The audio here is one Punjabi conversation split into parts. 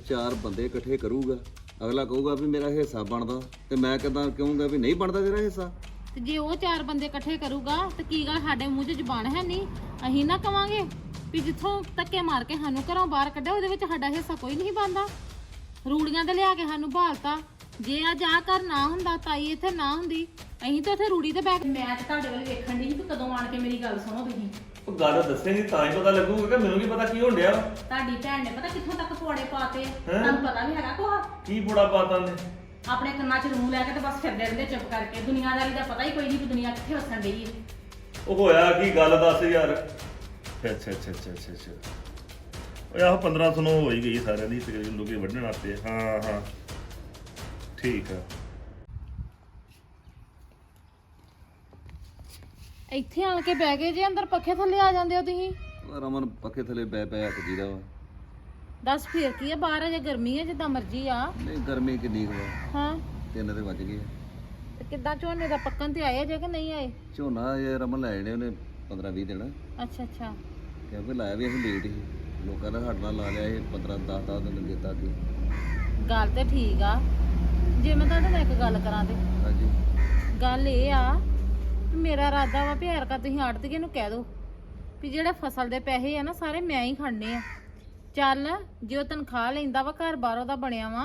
ਚਾਰ ਬੰਦੇ ਇਕੱਠੇ ਕਰੂਗਾ ਅਗਲਾ ਕਹੂਗਾ ਵੀ ਮੇਰਾ ਹਿੱਸਾ ਬਣਦਾ ਤੇ ਮੈਂ ਕਿਦਾਂ ਕਹੂੰਗਾ ਵੀ ਨਹੀਂ ਬਣਦਾ ਤੇਰਾ ਹਿੱਸਾ? ਤੇ ਜੇ ਉਹ ਚਾਰ ਬੰਦੇ ਇਕੱਠੇ ਕਰੂਗਾ ਤੇ ਕੀ ਗੱਲ ਸਾਡੇ ਮੂੰਹ 'ਚ ਜ਼ਬਾਨ ਹੈ ਨਹੀਂ? ਅਸੀਂ ਨਾ ਕਵਾਂਗੇ ਵੀ ਜਿੱਥੋਂ ਧੱਕੇ ਮਾਰ ਕੇ ਸਾਨੂੰ ਘਰੋਂ ਬਾਹਰ ਕੱਢਿਆ ਉਹਦੇ ਵਿੱਚ ਸਾਡਾ ਹਿੱਸਾ ਕੋਈ ਨਹੀਂ ਬਣਦਾ। ਰੂੜੀਆਂ ਤੇ ਲਿਆ ਕੇ ਸਾਨੂੰ ਭਾਲਤਾ। ਜੇ ਅੱਜ ਆ ਘਰ ਨਾ ਹੁੰਦਾ ਤਾਈ ਇੱਥੇ ਨਾ ਹੁੰਦੀ ਅਸੀਂ ਤਾਂ ਉੱਥੇ ਰੂੜੀ ਤੇ ਬੈਠ ਮੈਂ ਤੇ ਤੁਹਾਡੇ ਵੱਲ ਵੇਖਣ ਦੀ ਸੀ ਕਿ ਕਦੋਂ ਆਣ ਕੇ ਮੇਰੀ ਗੱਲ ਸੁਣੋ ਤੁਸੀਂ। ਉਹ ਗੱਲ ਦੱਸੇਗੀ ਤਾਂ ਹੀ ਪਤਾ ਲੱਗੂਗਾ ਕਿ ਮੈਨੂੰ ਕੀ ਪਤਾ ਕੀ ਹੋਣ ਡਿਆ ਤੁਹਾਡੀ ਭੈਣ ਨੇ ਪਤਾ ਕਿੱਥੋਂ ਤੱਕ ਪੌੜੇ ਪਾਤੇ। ਤੁਹਾਨੂੰ ਪਤਾ ਵੀ ਹੈਗਾ ਕੋਹ ਕੀ ਬੁੜਾ ਪਾਤਾਂ ਨੇ ਆਪਣੇ ਕੰਨਾਂ 'ਚ ਰੂਹ ਲੈ ਕੇ ਤੇ ਬਸ ਫਿਰਦੇ ਰਹਿੰਦੇ ਚੁੱਪ ਕਰਕੇ। ਦੁਨੀਆਦਾਰੀ ਦਾ ਪਤਾ ਹੀ ਕੋਈ ਨਹੀਂ ਕਿ ਦੁਨੀਆ ਕਿੱਥੇ ਵਸਣ ਡਈ ਹੈ ਉਹ ਹੋਇਆ ਕੀ? ਗੱਲ ਦੱਸ ਯਾਰ। ਅੱਛਾ ਅੱਛਾ ਅੱਛਾ ਅੱਛਾ ਅੱਛਾ। ਉਹ ਆਹ 1500 ਨੂੰ ਹੋ ਹੀ ਗਈ ਸਾਰਿਆਂ ਦੀ ਤਕਰੀਬਨ ਲੋਕੀ ਵੱਢਣ ਆਤੇ ਹਾਂ ਹਾਂ। ਠੀਕ ਆ। ਇੱਥੇ ਆਣ ਕੇ ਬਹਿ ਗਏ ਜੇ ਅੰਦਰ ਪੱਖੇ ਥੱਲੇ ਆ ਜਾਂਦੇ ਹੋ ਤੁਸੀਂ। ਰਮਨ ਪੱਖੇ ਥੱਲੇ ਬੈ ਪੈ ਹੱਕ ਜੀਦਾ ਵਾ। ਦੱਸ ਫੇਰ ਕੀ ਹੈ ਬਾਹਰ ਅਜੇ ਗਰਮੀ ਹੈ ਜਿੱਦਾਂ ਮਰਜ਼ੀ ਆ। ਨਹੀਂ ਗਰਮੀ ਕਿੰਨੀ ਕੁ ਵਾ। ਹਾਂ। ਤਿੰਨ ਤੇ ਵੱਜ ਗਏ ਆ। ਤੇ ਕਿੱਦਾਂ ਝੋਨੇ ਦਾ ਪੱਕਣ ਤੇ ਆਏ ਜੇ ਕਿ ਨਹੀਂ ਆਏ? ਝੋਨਾ ਇਹ ਰਮਨ ਲੈ ਜਾਣੇ ਉਹਨੇ 15 20 ਦਿਨ। ਅੱਛਾ ਅੱਛਾ। ਕਿਉਂਕਿ ਲਾਇਆ ਵੀ ਅਸੀਂ ਲੇਟ ਹੀ। ਲੋਕਾਂ ਦਾ ਸਾਡੇ ਨਾਲ ਲਾ ਲਿਆ ਇਹ 15 10 10 ਦਿਨ ਦਿੱਤਾ ਅੱਗੇ। ਗੱਲ ਤੇ ਠੀਕ ਆ। ਜੇ ਮੈਂ ਤੁਹਾਡੇ ਨਾਲ ਇੱਕ ਗੱਲ ਕਰਾਂ ਤੇ। ਹਾਂਜੀ। ਗੱਲ ਇਹ ਆ ਕਿ ਮੇਰਾ ਇਰਾਦਾ ਵਾ ਵੀ ਹਰਕਾ ਤੁਸੀਂ ਆੜਤੀਏ ਨੂੰ ਕਹਿ ਦਿਓ। ਵੀ ਜਿਹੜੇ ਫਸਲ ਦੇ ਪੈਸੇ ਆ ਨਾ ਸਾਰੇ ਮੈਂ ਹੀ ਖੜਨੇ ਆ। ਚੱਲ ਜੇ ਉਹ ਤਨਖਾਹ ਲੈਂਦਾ ਵਾ ਘਰ ਬਾਹਰੋਂ ਦਾ ਬਣਿਆ ਵਾ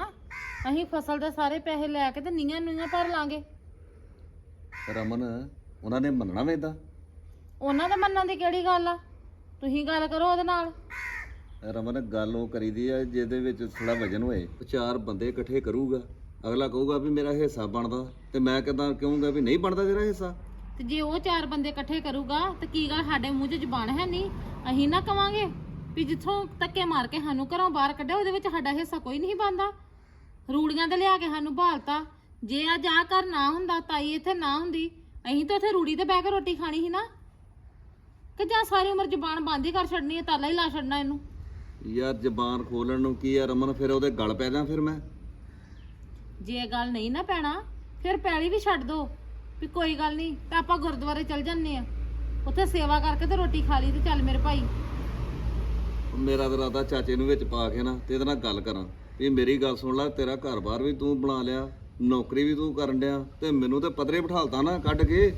ਅਸੀਂ ਫਸਲ ਦੇ ਸਾਰੇ ਪੈਸੇ ਲੈ ਕੇ ਤੇ ਨੀਆਂ ਨੂਆਂ ਭਰ ਲਾਂਗੇ। ਰਮਨ ਉਹਨਾਂ ਨੇ ਮੰਨਣਾ ਵੇ ਇਦਾਂ ਉਹਨਾਂ ਦੇ ਮੰਨਣ ਦੀ ਕਿਹੜੀ ਗੱਲ ਆ? ਤੁਸੀਂ ਗੱਲ ਕਰੋ ਉਹਦੇ ਨਾਲ। ਰਮਨ ਗੱਲ ਉਹ ਕਰੀਦੀ ਆ ਜਿਹਦੇ ਵਿੱਚ ਥੋੜਾ ਵਜਨ ਹੋਏ। ਚਾਰ ਬੰਦੇ ਇਕੱਠੇ ਕਰੂਗਾ। ਅਗਲਾ ਕਹੂਗਾ ਵੀ ਮੇਰਾ ਹਿੱਸਾ ਬਣਦਾ ਤੇ ਮੈਂ ਕਿਦਾਂ ਕਹੂੰਗਾ ਵੀ ਨਹੀਂ ਬਣਦਾ ਤੇਰਾ ਹਿੱਸਾ? ਤੇ ਜੇ ਉਹ ਚਾਰ ਬੰਦੇ ਇਕੱਠੇ ਕਰੂਗਾ ਤੇ ਕੀ ਗੱਲ ਸਾਡੇ ਮੂੰਹ 'ਚ ਜ਼ਬਾਨ ਹੈ ਨਹੀਂ? ਅਸੀਂ ਨਾ ਕਵਾਂਗੇ ਵੀ ਜਿੱਥੋਂ ਧੱਕੇ ਮਾਰ ਕੇ ਸਾਨੂੰ ਘਰੋਂ ਬਾਹਰ ਕੱਢਿਆ ਉਹਦੇ ਵਿੱਚ ਸਾਡਾ ਹਿੱਸਾ ਕੋਈ ਨਹੀਂ ਬਣਦਾ। ਰੂੜੀਆਂ ਤੇ ਲਿਆ ਕੇ ਸਾਨੂੰ ਭਾਲਤਾ। ਜੇ ਅੱਜ ਆ ਘਰ ਨਾ ਹੁੰਦਾ ਤਾਈ ਇੱਥੇ ਨਾ ਹੁੰਦੀ ਅਸੀਂ ਤਾਂ ਉੱਥੇ ਰੂੜੀ ਤੇ ਬਹਿ ਕੇ ਰੋਟੀ ਖਾਣੀ ਸੀ ਨਾ। ਕਿ ਜਾਂ ਸਾਰੀ ਉਮਰ ਜ਼ਬਾਨ ਬੰਦ ਹੀ ਕਰ ਛੱਡਣੀ ਹੈ ਤਾਲਾ ਹੀ ਲਾ ਛੱਡਣਾ ਇਹਨੂੰ? ਯਾਰ ਜ਼ਬਾਨ ਖੋਲਣ ਨੂੰ ਕੀ ਆ ਰਮਨ ਫਿਰ ਉਹਦੇ ਗਲ ਪੈ ਜਾ ਫਿਰ ਮੈਂ? ਜੇ ਇਹ ਗੱਲ ਨਹੀਂ ਨਾ ਪੈਣਾ ਫਿਰ ਪੈਲੀ ਵੀ ਛੱਡ ਦੋ। ਵੀ ਕੋਈ ਗੱਲ ਨਹੀਂ ਤਾਂ ਆਪਾਂ ਗੁਰਦੁਆਰੇ ਚੱਲ ਜੰਨੇ ਆ ਉੱਥੇ ਸੇਵਾ ਕਰਕੇ ਤੇ ਰੋਟੀ ਖਾ ਲਈ ਤੇ ਚੱਲ ਮੇਰੇ ਭਾਈ। ਮੇਰਾ ਤਾਂ ਇਰਾਦਾ ਚਾਚੇ ਨੂੰ ਵਿੱਚ ਪਾ ਕੇ ਨਾ ਤੇ ਇਹਦੇ ਨਾਲ ਗੱਲ ਕਰਾਂ। ਵੀ ਮੇਰੀ ਗੱਲ ਸੁਣ ਲੈ ਤੇਰਾ ਘਰ-ਬਾਰ ਵੀ ਤੂੰ ਬਣਾ ਲਿਆ ਨੌਕਰੀ ਵੀ ਤੂੰ ਕਰਨ ਡਿਆ ਤੇ ਮੈਨੂੰ ਤੇ ਪਦਰੇ ਬਿਠਾਲਤਾ ਨਾ ਕੱਢ ਕੇ।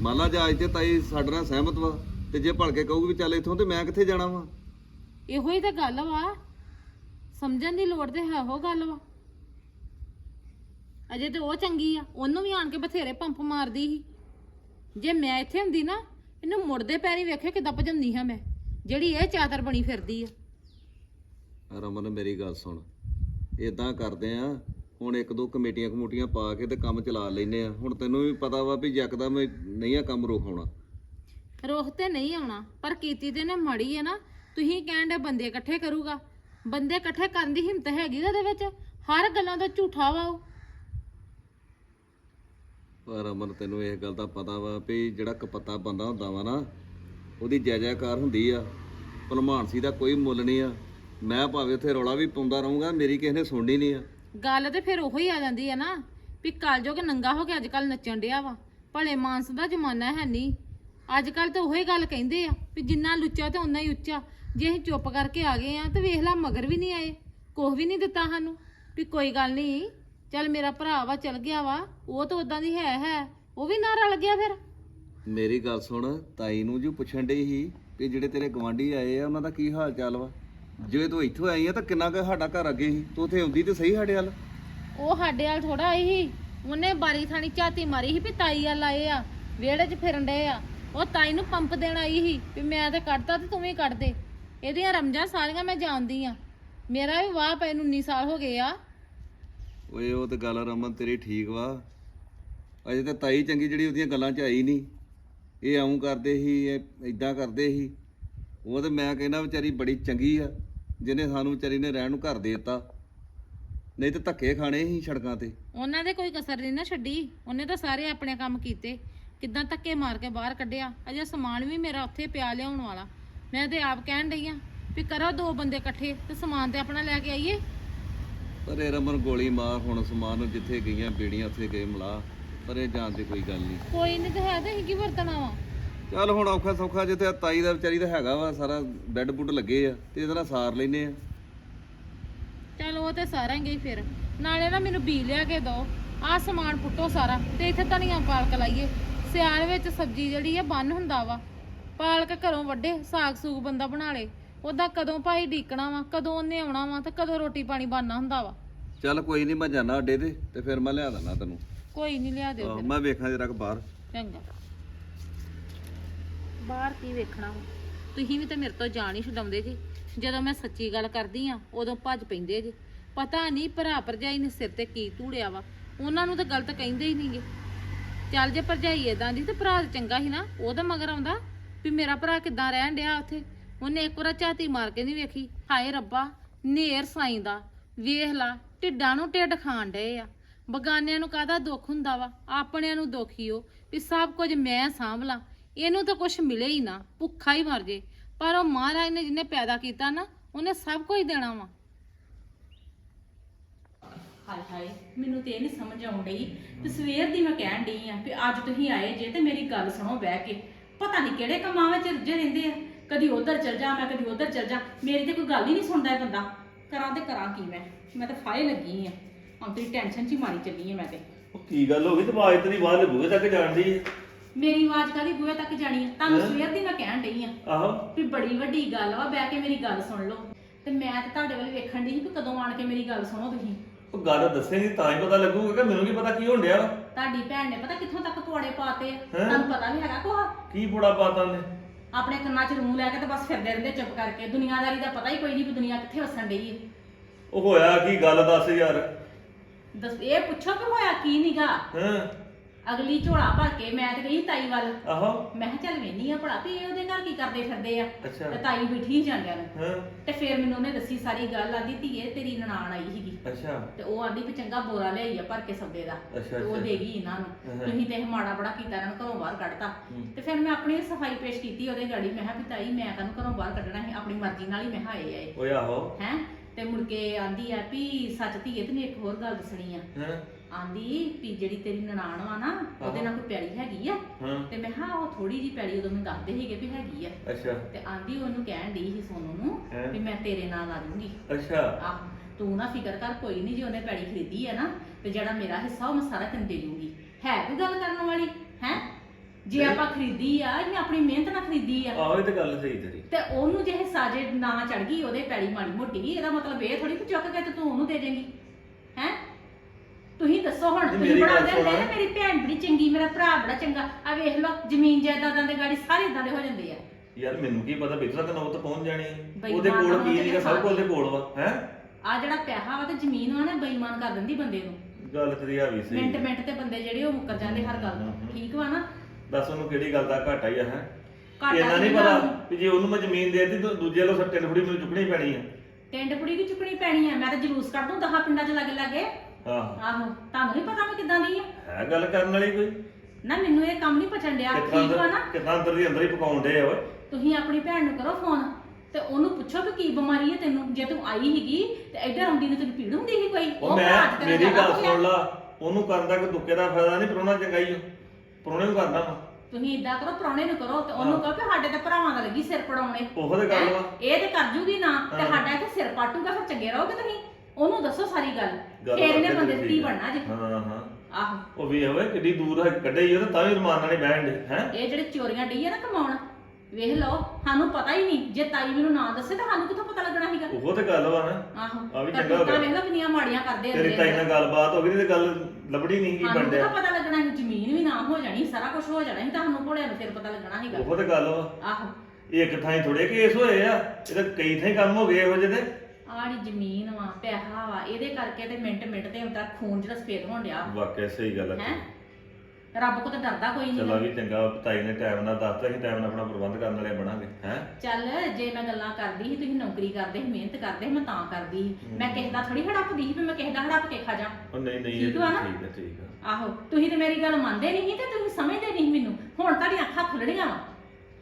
ਮੰਨ ਲਾ ਜੇ ਅੱਜ ਤੇ ਤਾਈ ਸਾਡੇ ਨਾਲ ਸਹਿਮਤ ਵਾ ਤੇ ਜੇ ਭਲਕੇ ਕਹੂਗੀ ਵੀ ਚੱਲ ਇੱਥੋਂ ਤੇ ਮੈਂ ਕਿੱਥੇ ਜਾਣਾ ਵਾ? ਇਹੋ ਹੀ ਤਾਂ ਗੱਲ ਵਾ। ਸਮਝਣ ਦੀ ਲੋੜ ਤੇ ਹੈ ਉਹ ਗੱਲ ਵਾ। ਅਜੇ ਤੇ ਉਹ ਚੰਗੀ ਆ ਉਹਨੂੰ ਵੀ ਆਣ ਕੇ ਬਥੇਰੇ ਪੰਪ ਮਾਰਦੀ ਸੀ। ਜੇ ਮੈਂ ਇੱਥੇ ਹੁੰਦੀ ਨਾ ਇਹਨੂੰ ਮੁੜਦੇ ਪੈਰੀ ਵੇਖੇ ਕਿੱਦਾਂ ਭਜੰਦੀ ਹਾਂ ਮੈਂ ਜਿਹੜੀ ਇਹ ਚਾਦਰ ਬਣੀ ਫਿਰਦੀ ਆ। ਰਮਨ ਮੇਰੀ ਗੱਲ ਸੁਣ। ਇਦਾਂ ਕਰਦੇ ਆ ਹੁਣ ਇੱਕ ਦੋ ਕਮੇਟੀਆਂ ਕਮੂਟੀਆਂ ਪਾ ਕੇ ਤੇ ਕੰਮ ਚਲਾ ਲੈਨੇ ਆ। ਹੁਣ ਤੈਨੂੰ ਵੀ ਪਤਾ ਵਾ ਵੀ ਯਕਦਮ ਨਹੀਂ ਆ ਕੰਮ ਰੋਕ ਆਉਣਾ ਰੋਹ ਤੇ ਨਹੀਂ ਆਉਣਾ ਪਰ ਕੀਤੀ ਤੇ ਨੇ ਮਾੜੀ ਹੈ ਨਾ। ਤੁਸੀਂ ਕਹਿਣ ਦੇ ਬੰਦੇ ਇਕੱਠੇ ਕਰੂਗਾ। ਬੰਦੇ ਇਕੱਠੇ ਕਰਨ ਦੀ ਹਿੰਮਤ ਹੈਗੀ ਉਹਦੇ ਵਿੱਚ। ਹਰ ਗੱਲਾਂ ਦਾ ਝੂਠਾ ਵਾ ਉਹ। ਪਰ ਰਮਨ ਤੈਨੂੰ ਇਹ ਗੱਲ ਦਾ ਪਤਾ ਵਾ ਵੀ ਜਿਹੜਾ ਕਪੱਤਾ ਬੰਦਾ ਹੁੰਦਾ ਵਾ ਨਾ, ਉਹਦੀ ਜੈ ਜੈਕਾਰ ਹੁੰਦੀ ਆ। ਭਲਮਾਨਸੀ ਦਾ ਕੋਈ ਮੁੱਲ ਨਹੀਂ ਆ। ਮੈਂ ਭਾਵੇਂ ਉੱਥੇ ਰੌਲਾ ਵੀ ਪਾਉਂਦਾ ਰਹੂੰਗਾ, ਮੇਰੀ ਕਿਸੇ ਨੇ ਸੁਣਨੀ ਨਹੀਂ ਆ। ਗੱਲ ਤੇ ਫਿਰ ਉਹੀ ਆ ਜਾਂਦੀ ਹੈ ਨਾ ਵੀ ਕੱਲ ਜੋ ਕਿ ਨੰਗਾ ਹੋ ਕੇ ਅੱਜ ਕੱਲ ਨੱਚਣ ਡਿਆ ਵਾ। ਭਲੇ ਮਾਨਸ ਦਾ ਜ਼ਮਾਨਾ ਹੈ ਨਹੀਂ ਅੱਜ ਕੱਲ ਤਾਂ ਉਹੀ ਗੱਲ ਕਹਿੰਦੇ ਆ ਵੀ ਜਿੰਨਾ ਲੁੱਚਾ ਤੇ ਉਨਾ ਹੀ ਉੱਚਾ। ਜੇ ਅਸੀਂ ਚੁੱਪ ਕਰਕੇ ਆ ਗਏ ਆ ਤੇ ਵੇਖ ਲਾ ਮਗਰ ਵੀ ਨਹੀਂ ਆਏ, ਕੁਛ ਵੀ ਨਹੀਂ ਦਿੱਤਾ ਸਾਨੂੰ। ਵੀ ਕੋਈ ਗੱਲ ਨਹੀਂ ਚੱਲ ਮੇਰਾ ਭਰਾ ਵਾ ਚਲ ਗਿਆ ਵਾ। ਉਹ ਤਾਂ ਉਦਾਂ ਦੀ ਹੈ ਹੈ। ਉਹ ਵੀ ਨਾਰਾ ਲੱਗਿਆ ਫਿਰ। ਮੇਰੀ ਗੱਲ ਸੁਣ ਤਾਈ ਨੂੰ ਜੋ ਪੁੱਛਣ ਡਈ ਸੀ ਵੀ ਜਿਹੜੇ ਤੇਰੇ ਗਵਾਂਢੀ ਆਏ ਆ ਉਹਨਾਂ ਦਾ ਕੀ ਹਾਲ ਚਾਲ ਵਾ? ਜੇ ਤੂੰ ਇੱਥੋਂ ਆਈ ਆ ਤਾਂ ਕਿੰਨਾ ਕੁ ਸਾਡਾ ਘਰ ਅੱਗੇ ਸੀ? ਤੂੰ ਉੱਥੇ ਆਉਂਦੀ ਤੇ ਸਹੀ ਸਾਡੇ ਵੱਲ? ਉਹ ਸਾਡੇ ਵਾਲ ਥੋੜਾ ਆਈ ਸੀ। ਉਹਨੇ ਬਾਰੀ ਥਾਣੀ ਝਾਤੀ ਮਾਰੀ ਸੀ ਵੀ ਤਾਈ ਵਾਲ ਆਏ ਆ ਵਿਹੜੇ 'ਚ ਫਿਰਨ ਡਏ ਆ। ਉਹ ਤਾਈ ਨੂੰ ਪੰਪ ਦੇਣ ਆਈ ਸੀ ਵੀ ਮੈਂ ਤੇ ਕੱਢਤਾ ਤੇ ਤੂੰ ਵੀ ਕੱਢ ਦੇ। ਇਹਦੀਆਂ ਰਮਜਾਂ ਸਾਰੀਆਂ ਮੈਂ ਜਾਣਦੀ ਆ। ਮੇਰਾ ਵੀ ਵਾਹ ਪਏ ਨੂੰ 19 ਸਾਲ ਹੋ ਗਏ ਆ। ਓਏ, ਉਹ ਤੇ ਗੱਲ ਰਮਨ, ਤੇਰੀ ਠੀਕ ਵਾ। ਅਜੇ ਤਾਂ ਤਾਈ ਚੰਗੀ ਜਿਹੜੀ ਉਹਦੀਆਂ ਗੱਲਾਂ 'ਚ ਆਈ ਨਹੀਂ। ਇਹ ਆਉਂ ਕਰਦੇ ਸੀ, ਇਹ ਇਦਾਂ ਕਰਦੇ ਸੀ। ਉਹ ਤੇ ਮੈਂ ਕਹਿੰਦਾ ਵਿਚਾਰੀ ਬੜੀ ਚੰਗੀ ਆ, ਜਿਹਨੇ ਸਾਨੂੰ ਵਿਚਾਰੀ ਨੇ ਰਹਿਣ ਨੂੰ ਘਰ ਦੇ ਦਿੱਤਾ। ਨਹੀਂ ਤੇ ਧੱਕੇ ਖਾਣੇ ਸੀ ਸੜਕਾਂ ਤੇ। ਉਹਨਾਂ ਦੇ ਕੋਈ ਕਸਰ ਨਹੀਂ ਨਾ ਛੱਡੀ। ਉਹਨੇ ਤਾਂ ਸਾਰੇ ਆਪਣੇ ਕੰਮ ਕੀਤੇ। ਕਿੱਦਾਂ ਧੱਕੇ ਮਾਰ ਕੇ ਬਾਹਰ ਕੱਢਿਆ। ਅਜੇ ਸਮਾਨ ਵੀ ਮੇਰਾ ਉੱਥੇ ਪਿਆ ਲਿਆਉਣ ਵਾਲਾ। ਮੈਂ ਤੇ ਆਪ ਕਹਿਣ ਡਈ ਆ ਵੀ ਕਰੋ ਦੋ ਬੰਦੇ ਇਕੱਠੇ ਤੇ ਸਮਾਨ ਤੇ ਆਪਣਾ ਲੈ ਕੇ ਆਈਏ। ਪਰ ਇਹ ਰਮਨ ਗੋਲੀ ਮਾਰ ਹੁਣ ਸਮਾਨ ਨੂੰ ਜਿੱਥੇ ਗਈਆਂ ਬੇੜੀਆਂ ਉੱਥੇ ਗਏ ਮਲਾ ਪਰ ਇਹ ਜਾਣ ਦੀ ਕੋਈ ਗੱਲ ਨਹੀਂ। ਕੋਈ ਨਹੀਂ ਤੇ ਹੈ ਤੇ ਅਸੀਂ ਕੀ ਵਰਤਣਾ ਵਾ? ਚੱਲ ਹੁਣ ਔਖਾ ਸੌਖਾ ਜਿੱਥੇ ਤਾਈ ਦਾ ਵਿਚਾਰੀ ਦਾ ਹੈਗਾ ਵਾ ਸਾਰਾ ਬੈੱਡ ਬੁੱਡ ਲੱਗੇ ਆ ਤੇ ਇਹਦੇ ਨਾਲ ਸਾਰ ਲੈਨੇ ਆ। ਚਲ ਉਹ ਤੇ ਸਾਰਾ ਹੀ ਫਿਰ। ਨਾਲੇ ਨਾ ਮੈਨੂੰ ਬੀ ਲਿਆ ਕੇ ਦੋ ਆਹ ਸਮਾਨ ਪੁੱਟੋ ਸਾਰਾ ਤੇ ਇੱਥੇ ਧਨੀਆ ਪਾਲਕ ਲਾਈਏ। ਸਿਆਲ ਵਿੱਚ ਸਬਜ਼ੀ ਜਿਹੜੀ ਆ ਬੰਨ ਹੁੰਦਾ ਵਾ ਪਾਲਕ ਘਰੋਂ ਵੱਡੇ ਸਾਗ ਸੂਗ ਬੰਦਾ ਬਣਾ ਲੇ। ਉਹਦਾ ਕਦੋਂ ਭਾਈ ਡੀਕਣਾ ਵਾ ਕਦੋਂ ਉਹਨੇ ਆਉਣਾ ਵਾ ਤੇ ਕਦੋਂ ਰੋਟੀ ਪਾਣੀ ਬਣਨਾ ਹੁੰਦਾ ਵਾ। ਚੱਲ ਕੋਈ ਨਹੀਂ ਮੈਂ ਜਾਣਾ ਅੱਡੇ ਤੇ ਤੇ ਫਿਰ ਮੈਂ ਲਿਆ ਦਿੰਦਾ ਤੈਨੂੰ। ਕੋਈ ਨਹੀਂ ਲਿਆ ਦਿਓ ਆਹੋ, ਫਿਰ। ਮੈਂ ਵੇਖਾਂ ਜਰਾ ਕੁ ਬਾਹਰ। ਚੰਗਾ। ਬਾਹਰ ਕੀ ਵੇਖਣਾ ਵਾ? ਤੁਸੀਂ ਵੀ ਤੇ ਮੇਰੇ ਤੋਂ ਜਾਣ ਹੀ ਛਡਾਉਂਦੇ ਜੀ। ਜਦੋਂ ਮੈਂ ਸੱਚੀ ਗੱਲ ਕਰਦੀ ਆ ਉਦੋਂ ਭੱਜ ਪੈਂਦੇ ਜੀ। ਪਤਾ ਨਹੀਂ ਭਰਾ ਭਰਜਾਈ ਨੇ ਸਿਰ ਤੇ ਕੀ ਧੂੜਿਆ ਵਾ। ਉਹਨਾਂ ਨੂੰ ਤਾਂ ਗਲਤ ਕਹਿੰਦੇ ਹੀ ਨਹੀਂਗੇ। ਚੱਲ ਜੇ ਭਰਜਾਈ ਏਦਾਂ ਦੀ ਤੇ ਭਰਾ ਤਾਂ ਚੰਗਾ ਸੀ ਨਾ। ਉਹਦਾ ਮਗਰ ਆਉਂਦਾ ਵੀ ਮੇਰਾ ਭਰਾ ਕਿੱਦਾਂ ਰਹਿਣ ਡਿਆ ਉੱਥੇ। ਉਹਨੇ ਇੱਕ ਵਾਰ ਝਾਤੀ ਮਾਰ ਕੇ ਨਹੀਂ ਵੇਖੀ। ਹਾਏ ਰੱਬਾ, ਨੇਰ ਸਾਈਂ ਦਾ ਵੇਖ ਲਾ, ਢਿੱਡਾਂ ਨੂੰ ਢਿੱਡ ਖਾਣ ਡਏ ਆ। ਬਗਾਨਿਆਂ ਨੂੰ ਕਾਹਦਾ ਦੁੱਖ ਹੁੰਦਾ ਵਾ? ਆਪਣਿਆਂ ਨੂੰ ਦੁਖੀ ਹੋ ਵੀ ਸਭ ਕੁਝ ਮੈਂ ਸਾਂਭ ਲਾਂ ਇਹਨੂੰ ਤਾਂ ਕੁਝ ਮਿਲੇ ਹੀ ਨਾ, ਭੁੱਖਾ ਹੀ ਮਰ ਜੇ। ਪਰ ਉਹ ਮਹਾਰਾਜ ਨੇ ਜਿਹਨੇ ਪੈਦਾ ਕੀਤਾ ਨਾ, ਉਹਨੇ ਸਭ ਕੁਝ ਦੇਣਾ ਵਾ। ਹਾਏ ਹਾਏ, ਮੈਨੂੰ ਤੇ ਇਹ ਨਹੀਂ ਸਮਝ ਆਉਣ ਡਈ ਤੇ ਸਵੇਰ ਦੀ ਮੈਂ ਕਹਿਣ ਡਈ ਆ ਵੀ ਅੱਜ ਤੁਸੀਂ ਆਏ ਜੇ ਤੇ ਮੇਰੀ ਗੱਲ ਸੁਣੋ ਬਹਿ ਕੇ। ਪਤਾ ਨਹੀਂ ਕਿਹੜੇ ਕੰਮਾਂ ਵਿੱਚ ਰੁੱਝੇ ਰਹਿੰਦੇ ਆ। ਕਦੀ ਉਧਰ ਚਲ ਜਾ ਮੈਂ ਕਦੀ ਉਧਰ ਚਲ ਜਾ। ਮੇਰੀ ਤੇ ਕੋਈ ਗੱਲ ਹੀ ਨਹੀਂ ਸੁਣਦਾ ਇਹ ਬੰਦਾ। ਕਰਾਂ ਤੇ ਕਰਾਂ ਕੀ ਮੈਂ? ਮੈਂ ਤਾਂ ਫਾਇ ਲੱਗੀ ਆ। ਤੇਰੀ ਟੈਨਸ਼ਨ ਚ ਹੀ ਮਾਰੀ ਚੱਲੀ ਆ ਮੈਂ ਤੇ। ਉਹ ਕੀ ਗੱਲ ਹੋ ਗਈ? ਤੇ ਆਵਾਜ਼ ਤੇਰੀ ਬਾਹਰ ਬੂਹੇ ਤੱਕ ਜਾਣਦੀ ਹੈ ਮੇਰੀ ਆਵਾਜ਼ ਕਾਦੀ ਬੂਹੇ ਤੱਕ ਜਾਣੀ ਆ ਤੁਹਾਨੂੰ ਹੈਂ? ਸਵੇਰ ਦੀ ਮੈਂ ਕਹਿਣ ਡਈ ਆ ਆਹੋ। ਵੀ ਬੜੀ ਵੱਡੀ ਗੱਲ ਵਾ ਬਹਿ ਕੇ ਮੇਰੀ ਗੱਲ ਸੁਣ ਲਓ। ਤੇ ਮੈਂ ਤੇ ਤੁਹਾਡੇ ਵੱਲ ਵੇਖਣ ਡਈ ਸੀ ਵੀ ਕਦੋਂ ਆਣ ਕੇ ਮੇਰੀ ਗੱਲ ਸੁਣੋ ਤੁਸੀਂ। ਉਹ ਗੱਲ ਦੱਸੇਂਗੀ ਤਾਂ ਹੀ ਪਤਾ ਲੱਗੂਗਾ ਕਿ ਮੈਨੂੰ ਕੀ ਪਤਾ ਕੀ ਹੋਣ ਡਿਆ। ਤੁਹਾਡੀ ਭੈਣ ਨੇ ਪਤਾ ਕਿੱਥੋਂ ਤੱਕ ਪੌੜੇ ਪਾਤੇ ਆ? ਹੈਂ? ਤੁਹਾਨੂੰ ਪਤਾ ਵੀ ਹੈਗਾ ਕੋਹ ਕੀ ਬੁੜਾ ਪਾਤਾ ਨੇ ਆਪਣੇ ਕੰਨਾਂ 'ਚ ਰੂੰ ਲੈ ਕੇ ਤੇ ਬਸ ਫਿਰਦੇ ਰਹਿੰਦੇ ਚੁੱਪ ਕਰਕੇ। ਦੁਨੀਆਦਾਰੀ ਦਾ ਪਤਾ ਹੀ ਕੋਈ ਨਹੀਂ ਵੀ ਦੁਨੀਆ ਕਿੱਥੇ ਵਸਣ ਡਈ ਹੈ ਉਹ ਹੋਇਆ ਕੀ? ਗੱਲ ਦੱਸ ਯਾਰ। ਦੱਸ ਇਹ ਪੁੱਛੋ ਕਿ ਹੋਇਆ ਕੀ ਨੀਗਾ? ਹਾਂ। ਅਗਲੀ ਝੋਲਾ ਭਰ ਕੇ ਮੈਂ ਤੇ ਗਈ ਤਾਈ ਵੱਲ। ਆਹੋ। ਮੈਂ ਕਿਹਾ ਚੱਲ ਵੇਨੀ ਆ ਭਲਾ ਵੀ ਇਹ ਉਹਦੇ ਘਰ ਕੀ ਕਰਦੇ ਫਿਰਦੇ ਆ? ਅੱਛਾ। ਤੇ ਤਾਈ ਬਿਠੀ ਜਾਂਦਿਆਂ ਨੂੰ। ਹਾਂ। ਤੇ ਫਿਰ ਮੈਨੂੰ ਉਹਨੇ ਦੱਸੀ ਸਾਰੀ ਗੱਲ ਆਂਦੀ ਧੀਏ ਤੇਰੀ ਨਨਾਣ ਆਈ ਸੀਗੀ। ਅੱਛਾ। ਤੇ ਉਹ ਆਂਦੀ ਵੀ ਚੰਗਾ ਬੋਰਾ ਲਿਆਈ ਆ ਭਰ ਕੇ ਸੌਦੇ ਦਾ। ਅੱਛਾ, ਤੇ ਉਹ ਅੱਛਾ। ਦੇ ਗਈ ਇਹਨਾਂ ਨੂੰ। ਹਾਂ। ਤੁਸੀਂ ਤੇ ਇਹ ਮਾੜਾ ਬੜਾ ਕੀਤਾ ਇਹਨਾਂ ਨੂੰ ਘਰੋਂ ਬਾਹਰ ਕੱਢਤਾ। ਹੂੰ। ਤੇ ਫਿਰ ਮੈਂ ਆਪਣੀ ਸਫ਼ਾਈ ਪੇਸ਼ ਕੀਤੀ ਉਹਦੇ ਗਾੜੀ। ਮੈਂ ਕਿਹਾ ਵੀ ਤਾਈ ਮੈਂ ਤੁਹਾਨੂੰ ਘਰੋਂ ਬਾਹਰ ਕੱਢਣਾ ਸੀ ਆਪਣੀ ਮਰਜ਼ੀ ਨਾਲ ਹੀ ਮੈਂ ਕਿਹਾ ਆਏ ਆਏ। ਓਏ ਆਹੋ। ਹੈ? ਤੇ ਮੁੜ ਕੇ ਆਂਦੀ ਆ ਵੀ ਸੱਚ ਧੀਏ ਤੈਨੂੰ ਇੱਕ ਹੋਰ ਗੱਲ ਦੱਸਣੀ ਆ। ਹਾਂ। ਆਂਦੀ ਵੀ ਜਿਹੜੀ ਤੇਰੀ ਨਨਾਣ ਵਾ ਨਾ ਉਹਦੇ। ਨਾਲ ਕੋਈ ਪਿਆਰੀ ਹੈਗੀ ਆ। ਹਾਂ। ਤੇ ਮੈਂ ਹਾਂ ਉਹ ਥੋੜੀ ਜੀ ਪਿਆਰੀ ਉਦੋਂ ਮੈਨੂੰ ਦੱਸਦੇ ਸੀਗੇ ਵੀ ਹੈਗੀ ਆ। ਅੱਛਾ। ਤੇ ਆਂਦੀ ਉਹਨੂੰ ਕਹਿਣ ਡਈ ਸੀ ਸੋਨੂੰ ਨੂੰ? ਵੀ ਮੈਂ ਤੇਰੇ ਨਾਲ ਆ ਜਾਊਂਗੀ ਅੱਛਾ। ਆਹ ਤੂੰ ਨਾ ਫਿਕਰ ਕਰ ਕੋਈ ਨਹੀਂ ਜੇ ਉਹਨੇ ਪੈੜੀ ਖਰੀਦੀ ਹੈ ਨਾ ਤੇ ਜਿਹੜਾ ਮੇਰਾ ਹਿੱਸਾ ਉਹ ਮੈਂ ਸਾਰਾ ਤੈਨੂੰ ਦੇ ਦੂੰਗੀ ਹੈ ਕੋਈ ਗੱਲ ਕਰਨ ਵਾਲੀ? ਹੈ? ਜੇ। ਆਪਾਂ ਖਰੀਦੀ ਆ ਇਹ ਆਪਣੀ ਮਿਹਨਤ ਨਾਲ ਖਰੀਦੀ ਆ। ਆਹੋ ਇਹ ਤੇ ਗੱਲ ਸਹੀ ਤੇਰੀ। ਤੇ ਉਹਨੂੰ ਜੇ ਹਿੱਸਾ ਜੇ ਨਾ ਚੜ ਗਈ ਉਹਦੇ ਪੈੜੀ ਮਾੜੀ ਮੋਟੀ ਇਹਦਾ ਮਤਲਬ ਇਹ ਥੋੜੀ ਕਿ ਚੁੱਕ ਕੇ ਤੇ ਤੂੰ ਉਹਨੂੰ ਦੇ ਦੇਂਗੀ। ਤੁਸੀਂ ਦੱਸੋ ਹੁਣ ਤੁਸੀਂ ਮੇਰੀ ਬੜਾ ਗੱਲ ਸੁਣ। ਨਾ ਮੇਰੀ ਭੈਣ ਬੜੀ ਚੰਗੀ ਮੇਰਾ ਭਰਾ ਬੜਾ ਚੰਗਾ। ਆ ਵੇਖ ਲਓ ਜ਼ਮੀਨ ਜਾਇਦਾਦਾਂ ਦੇ ਗਾੜੀ ਸਾਰੇ ਇਦਾਂ ਦੇ ਹੋ ਜਾਂਦੇ ਆ। ਯਾਰ ਮੈਨੂੰ ਕੀ ਪਤਾ ਵੀ ਤੱਕ ਨੌ ਤਾਂ ਪਹੁੰਚ ਜਾਣੀ। ਹੈ। ਉਹਦੇ ਕੋਲ ਕੀ ਨਹੀਂਗਾ ਸਭ ਉਹਦੇ ਖਾ ਕੋਲ ਵਾ ਹੈ? ਆ ਜਿਹੜਾ ਪਿਆਹਾ ਵਾ ਤੇ ਜ਼ਮੀਨ ਵਾ ਨਾ ਬੇਈਮਾਨ ਕਰ ਦਿੰਦੀ ਬੰਦੇ ਨੂੰ। ਗੱਲ ਤੇਰੀ ਆ ਵੀ ਸਹੀ। ਮਿੰਟ ਮਿੰਟ ਤੇ ਬੰਦੇ ਜਿਹੜੇ ਉਹ ਮੁੱਕਰ ਜਾਂਦੇ ਹਰ ਗੱਲ। ਤੋਂ। ਠੀਕ ਵਾ ਨਾ? ਦੱਸ ਉਹਨੂੰ ਕਿਹੜੀ ਗੱਲ ਦਾ ਘਾਟਾ ਹੀ ਆ ਹੈ? ਘਾਟਾ ਇਹਨਾਂ ਨਹੀਂ ਪਤਾ? ਵੀ ਜੇ ਉਹਨੂੰ ਮੈਂ ਜ਼ਮੀਨ ਦੇ ਦਿੱਤੀ ਤਾਂ ਦੂਜੇ ਲੋ ਸੱਟੇ ਫੜੀ ਮੈਨੂੰ ਚੁੱਕਣੀ ਪੈਣੀ ਆ। ਟਿੰਡ ਪੁੜੀ ਦੀ ਚੁੱਕਣੀ ਪੈਣੀ ਆ। ਮੈਂ ਤਾਂ ਜਲੂਸ ਕੱਢ ਦੂੰ ਦਹਾ ਪਿੰਡਾਂ 'ਚ ਲੱਗੇ ਲੱਗੇ ਆਹ ਆਹੋ ਤੁਹਾਨੂੰ ਨਹੀਂ ਪਤਾ ਮੈਂ ਕਿੱਦਾਂ ਦੀ ਆ? ਹੈ ਗੱਲ ਕਰਨ ਵਾਲੀ ਕੋਈ? ਨਾ ਮੈਨੂੰ ਇਹ ਕੰਮ ਨਹੀਂ ਪਚਣ ਡਿਆ ਕਿਤਨਾ ਠੀਕ ਵਾ ਨਾ? ਅੰਦਰ ਕਿਤਨਾ ਅੰਦਰ ਦੀ ਅੰਦਰ ਹੀ ਪਕਾਉਣ ਦੇ ਆ ਓਏ? ਤੁਸੀਂ ਆਪਣੀ ਭੈਣ ਨੂੰ ਕਰੋ ਫੋਨ ਤੇ ਉਹਨੂੰ ਪੁੱਛੋ ਕਿ ਕੀ ਬਿਮਾਰੀ ਹੈ ਤੈਨੂੰ ਜੇ ਤੂੰ ਆਈ ਹੀਗੀ ਤੇ ਇੱਧਰ ਆਉਂਦੀ ਨੂੰ ਤੈਨੂੰ ਪੀੜ ਹੁੰਦੀ ਸੀ ਕੋਈ? ਉਹ ਭਰਾ ਅੱਜ ਮੈਂ ਤੇਰਾ ਮੇਰੀ ਜ਼ਿਆਦਾ ਗੱਲ ਹੋ ਗਿਆ। ਸੁਣ ਲਾ ਉਹਨੂੰ ਕਰਨ ਦਾ ਕੋਈ ਦੁੱਕੇ ਦਾ ਫਾਇਦਾ ਨਹੀਂ ਪਰੋਣਾ ਚੰਗਾ ਹੀ ਪਰੋਣੇ ਨੂੰ ਕਰਦਾ ਵਾ। ਤੁਸੀਂ ਇਦਾਂ ਕਰੋ ਪ੍ਰਾਹੁਣੇ ਨੂੰ ਕਰੋ ਤੇ ਉਹਨੂੰ ਹਾਂ। ਕਹੋ ਕਿ ਸਾਡੇ ਤੇ ਭਰਾਵਾਂ ਦਾ ਲੱਗੀ ਸਿਰ ਪੜਾਉਣੇ। ਉਹੋ ਤੇ ਗੱਲ ਵਾ। ਇਹ ਤੇ ਕਰ ਜੂਗੀ ਨਾ ਤੇ ਹਾਂ। ਸਾਡਾ ਇੱਥੇ ਸਿਰ ਪਾਟੂਗਾ ਫਿਰ ਚੰਗੇ ਰਹੋਗੇ ਤੁਸੀਂ? ਉਹਨੂੰ ਦੱਸੋ ਸਾਰੀ ਗੱਲ। ਗੱਲ ਫੇਰ ਇਹਨੇ ਵਾਕਿਆ ਬੰਦੇ ਤੇਰੀ ਦੀ ਠੀਕ ਆ। ਬਣਨਾ ਜੇ। ਹਾਂ ਹਾਂ ਆਹੋ। ਉਹ ਵੀ ਹੋਵੇ ਕਿੱਡੀ ਦੂਰ ਹੈ ਕੱਢੇ ਹੀ ਉਹ ਤਾਂ ਵੀ ਰਮਾਨ ਨਾਲ ਨਹੀਂ ਬਹਿਣ ਦੇ ਹੈ? ਇਹ ਜਿਹੜੇ ਚੋਰੀਆਂ ਡਈ ਆ ਨਾ ਕਮਾਉਣ ਵੇਖ ਲਓ ਸਾਨੂੰ ਪਤਾ ਹੀ ਨਹੀਂ ਜੇ ਤਾਈ ਮੈਨੂੰ ਨਾ ਦੱਸੇ ਤਾਂ ਸਾਨੂੰ ਕਿੱਥੋਂ ਪਤਾ ਲੱਗਣਾ ਸੀਗਾ? ਉਹੋ ਤੇ ਗੱਲ ਵਾ ਨਾ। ਆਹੋ ਆ ਵੀ ਚੰਗਾ ਹੋ ਗਿਆ। ਵੇਖ ਲਓ ਕਿੰਨੀਆਂ ਮਾੜੀਆਂ ਕਰਦੇ ਤੇਰੀ ਤਾਈ ਨਾਲ ਗੱਲਬਾਤ ਹੋ ਗਈ ਤੇ ਗੱਲ ਲੱਭੜੀ ਨਹੀਂ ਕੀ ਸਾਨੂੰ ਬਣਦਿਆ ਪਤਾ ਲੱਗਣਾ ਸੀ? ਜ਼ਮੀਨ ਵੀ ਨਾ ਹੋ ਜਾਣੀ ਸਾਰਾ ਕੁਝ ਹੋ ਜਾਣਾ ਸੀ ਤੁਹਾਨੂੰ ਭੋਲਿਆਂ ਨੂੰ ਫਿਰ ਪਤਾ ਲੱਗਣਾ ਸੀਗਾ। ਉਹੋ ਤੇ ਗੱਲ ਵਾ। ਆਹੋ। ਇੱਕ ਥਾਂ ਥੋੜੇ ਕੇਸ ਹੋਏ ਆ ਇਹ ਤਾਂ ਕਈ ਥਾਂ ਕੰਮ ਹੋ ਗਏ ਇਹੋ ਜਿਹੇ ਤੇ। ਆੜੀ ਜ਼ਮੀਨ ਵਾ ਪੈਸਾ ਵਾ ਇਹਦੇ ਕਰਕੇ ਤੇ ਮਿੰਟ ਮਿੰਟ ਤੇ ਹੁੰਦਾ ਖੂਨ ਜਿਹੜਾ ਸਫੇਦ ਹੋਣ ਡਿਆ। ਵਾਕਿਆ ਸਹੀ ਗੱਲ ਹੈ ਹੈ? ਰੱਬ ਕੋ ਤਾਂ ਡਰਦਾ ਕੋਈ ਚਲਾ ਨਹੀਂ ਵੀ ਚੰਗਾ ਤਾਈ ਨੇ ਟਾਈਮ ਨਾਲ ਦੱਸਤਾ ਸੀ ਟਾਈਮ ਨਾਲ ਆਪਣਾ ਪ੍ਰਬੰਧ ਕਰਨ ਵਾਲੇ ਬਣਾਂਗੇ ਹੈ? ਚੱਲ ਜੇ ਮੈਂ ਗੱਲਾਂ ਕਰਦੀ ਸੀ ਤੁਸੀਂ ਨੌਕਰੀ ਕਰਦੇ ਸੀ ਮਿਹਨਤ ਕਰਦੇ ਸੀ ਮੈਂ ਤਾਂ ਕਰਦੀ ਸੀ। ਮੈਂ ਕਿਸੇ ਦਾ ਥੋੜੀ ਹੜੱਪਦੀ ਸੀ ਵੀ ਮੈਂ ਕਿਸੇ ਦਾ ਹੜੱਪ ਕੇ ਖਾ ਜਾ। ਉਹ ਨਹੀਂ ਨਹੀਂ ਇਹ ਠੀਕ ਵਾ ਨਾ? ਠੀਕ ਹੈ ਠੀਕ ਹੈ ਆਹੋ ਤੁਸੀਂ ਤੇ ਮੇਰੀ ਗੱਲ ਮੰਨਦੇ ਨਹੀਂ ਸੀ ਤੇ ਤੁਸੀਂ ਸਮਝਦੇ ਨਹੀਂ ਮੈਨੂੰ। ਹੁਣ ਤੁਹਾਡੀਆਂ ਅੱਖਾਂ ਖੁੱਲਣੀਆਂ ਵਾ।